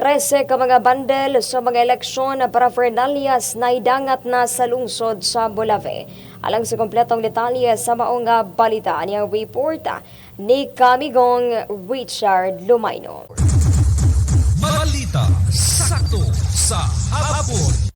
13 ka mga bandel sa mga eleksyon para Fernalias na idangat na sa lungsod sa Bolave. Alang sa kompletong detalye sa maong nga balita niyang report ni Kamigong Richard Lumayno. Balita sakto sa hapon.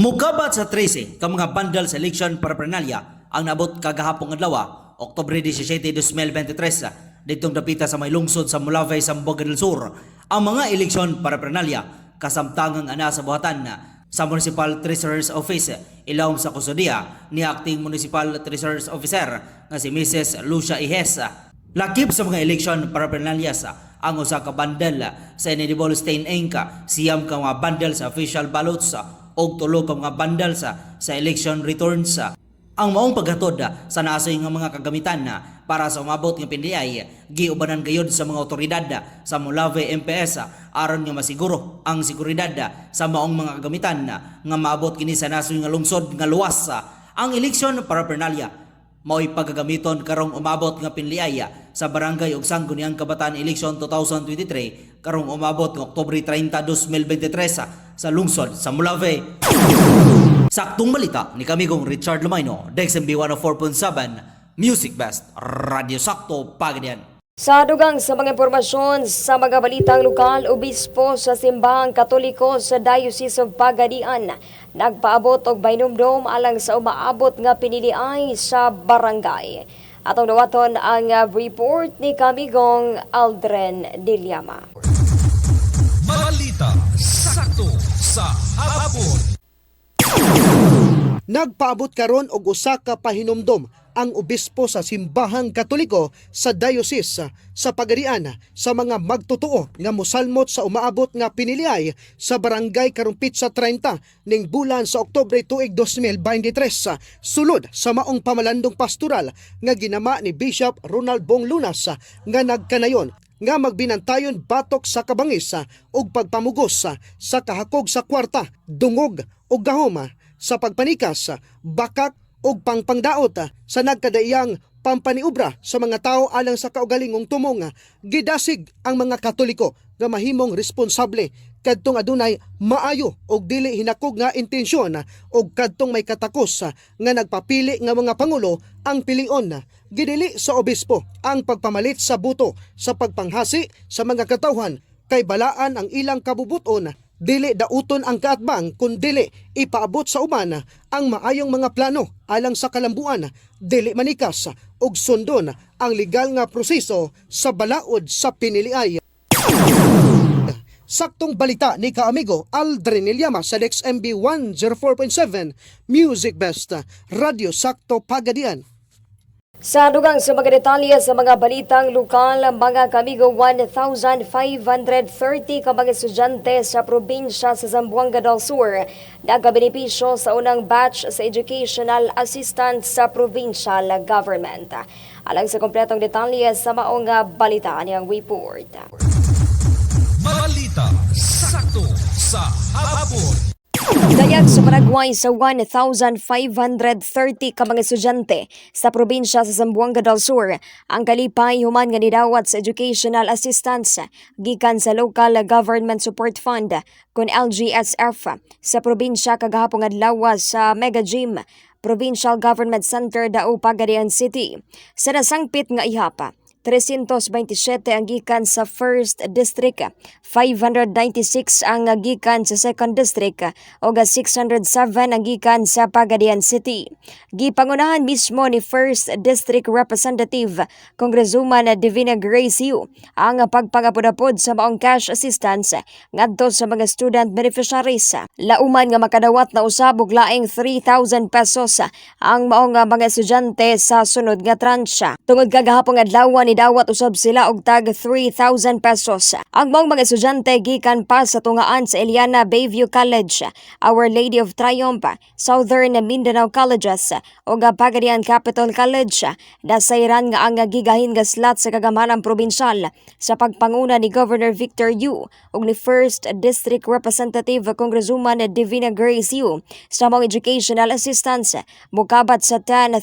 Mukabat sa 13 ka mga bundle sa election paraphernalia ang nabot kagahapong adlaw, Oktubre 17, 2023 ditong dapita sa may lungsod sa Molave, Sambuanga del Sur ang mga eleksyon paraphernalia kasamtangang ana sa buhatan na sa Municipal Treasurer's Office ilawom sa kusudia ni Acting Municipal Treasurer's Officer nga si Mrs. Lucia Ihes Lakip sa mga eleksyon paraphernalia sa ang usa ka bundle sa inedible stain ink siyam ka mga bundle sa official ballots og tulo ka mga bundle sa sa election returns ang maong paghatod sa nasoy nga mga kagamitan na para sa umabot nga pindiay giubanan gayud sa mga otoridad sa Molave MPS aron nga masiguro ang seguridad sa maong mga kagamitan nga maabot kini sa nasoy nga lungsod nga luwas ang eleksyon paraphernalia mao'y pagagamiton karong umabot nga pinliaya sa barangay ug sangguniang kabataan election 2023 karong umabot nga Oktubre 30, 2023 sa lungsod sa Molave. Saktong balita ni kamigong Richard Lumayno, DexMB 104.7, Music Best, Radio Sakto, Pagadian. Sa dugang sa mga impormasyon sa mga balitang lokal, obispo sa simbahang katoliko sa Diocese of Pagadian nagpaabot og bainumdom alang sa umaabot nga piniliay sa barangay. Atong nawaton ang report ni Kamigong Aldren Dilyama. Balita sakto sa hapon. Nagpaabot karon og usa ka pahinumdom ang obispo sa simbahang katoliko sa diocese sa Pagarian sa mga magtotoo nga mosalmot sa umaabot nga piniliay sa barangay karumpit sa 30 ning bulan sa Oktubre tuig 2023 sulod sa maong pamalandong pastoral nga ginama ni Bishop Ronald Bong Lunas nga nagkanayon nga magbinantayon batok sa kabangis ug pagpamugos sa kahakog sa kwarta, dungog ug gahoma sa pagpanikas, bakak ug pangpangdaot sa nagkadaiyang pampaniubra sa mga tao alang sa kaugalingong tumong. Gidasig ang mga katoliko nga mahimong responsable kadtong adunay maayo og dili hinakog nga intensyon og kadtong may katakos nga nagpapili nga mga pangulo ang pilion. Gidili sa obispo ang pagpamalit sa buto sa pagpanghasi sa mga katawhan kay balaan ang ilang kabubuton dili dauton ang kaatbang kun dili ipaabot sa uman ang maayong mga plano alang sa kalambuan dili manikas ug sundon ang legal nga proseso sa balaod sa piniliay Saktong balita ni kaamigo Aldrin Ilyama sa Dex MB 104.7 Music Best Radio Sakto Pagadian. Sa dugang sa mga detalye sa mga balitang lokal, mga kamigo 1,530 ka mga estudyante sa probinsya sa Zamboanga del Sur nagabenepisyo sa unang batch sa educational assistance sa provincial government. Alang sa kompletong detalye sa maong balita niyang report. Balita sakto sa hapon. Dayag sa Paraguay sa 1,530 ka mga estudyante sa probinsya sa Zamboanga del Sur. Ang kalipay human nga nidawat sa educational assistance gikan sa Local Government Support Fund kun LGSF sa probinsya kagahapon adlaw sa Mega Gym. Provincial Government Center Dao Pagadian City. Sa nasangpit nga ihapa 327 ang gikan sa 1st District, 596 ang gikan sa 2nd District o 607 ang gikan sa Pagadian City. Gipangunahan mismo ni 1st District Representative Congresswoman Divina Grace Yu ang pagpangapod-apod sa maong cash assistance ngadto sa mga student beneficiaries. Lauman nga makadawat na usabog laing 3,000 pesos ang maong mga estudyante sa sunod nga transya. Tungod kagahapong adlaw ni dawat usab sila og tag 3,000 pesos. Ang mga mga estudyante gikan pa sa tungaan sa Eliana Bayview College, Our Lady of Triumph, Southern Mindanao Colleges ug Pagadian Capital College. Dasayran nga ang gigahin nga slot sa kagamanang probinsyal sa pagpanguna ni Governor Victor Yu ug ni 1st District Representative Congresswoman Divina Grace Yu sa mga educational assistance mukabat sa 10,000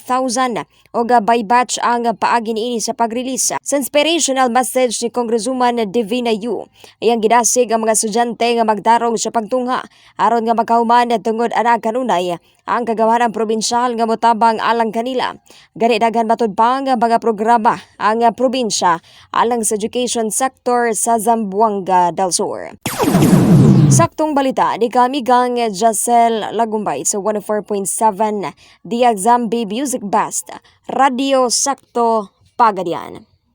ug by batch ang paagi niini sa pag-release Sa inspirational message ni Congresswoman Divina Yu, iyang gidasig ang mga estudyante nga magdarong sa pagtungha aron nga makahuman tungod ana kanunay ang kagawaran probinsyal nga motabang alang kanila. Gani daghan matud pa nga mga programa ang probinsya alang sa education sector sa Zamboanga del Sur. Saktong balita ni kami gang Jacel Lagumbay sa 104.7 The Exambi Music Best Radio Sakto Pagadian.